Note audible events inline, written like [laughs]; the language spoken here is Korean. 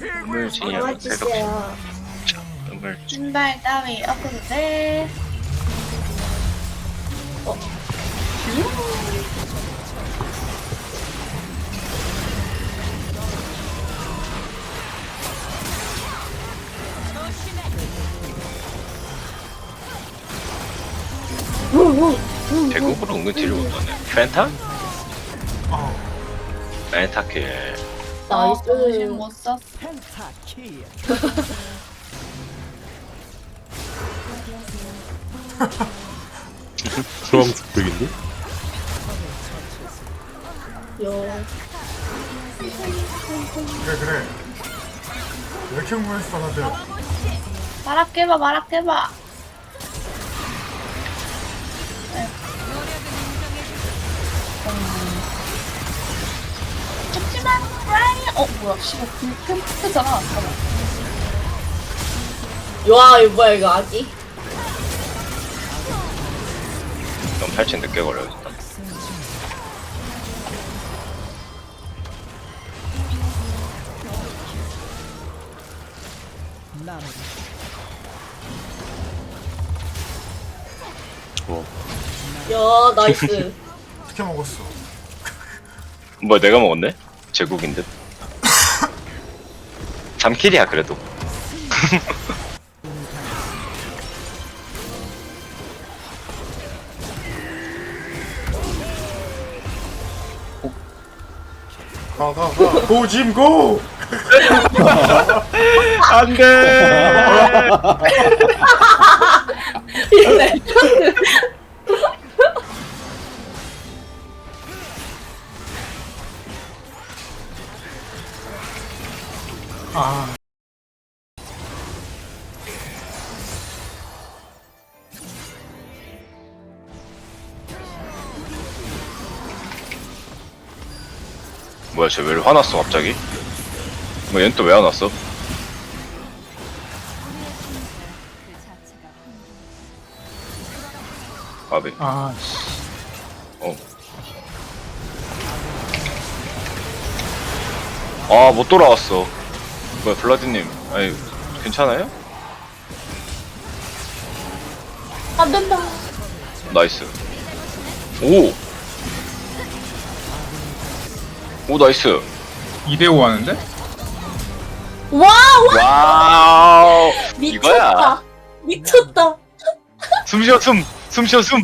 우물진이야 새벽 도와주세요. 우물 신발 따위 엎어도 돼. 어? 대국으로 은근 딜을 못하네 펜타? 펜타킬 아, 나이스. 정신 못 썼어. 주황색 백인데? 요. 그래 그래 왜 이렇게 흥분했어 다들 마락 깨봐, 마락 깨봐. 죽지마. 어, 뭐야, 씨발, 핑크잖아. 잠깐만. 와, 이거 뭐야, 이거 아기? 좀 팔찌 늦게 걸려졌다 어. 야, 나이스. [laughs] 어떻게 먹었어 뭐 내가 먹었네? 제국인 듯 잠킬이야 그래도. 가가가. 고짐 고! 안돼 아 뭐야 쟤 왜 화났어 갑자기? 뭐 얘는 또 왜 화났어? 아비 아, 어. 아, 못 돌아왔어. 뭐야, 블라디님. 아니, 괜찮아요? 안 된다. 나이스. 오! 오, 나이스. 2대5 하는데? 와, 와, 와우! 미쳤다. 이거야. 미쳤다. 숨 쉬어, 숨! 숨 쉬어, 숨!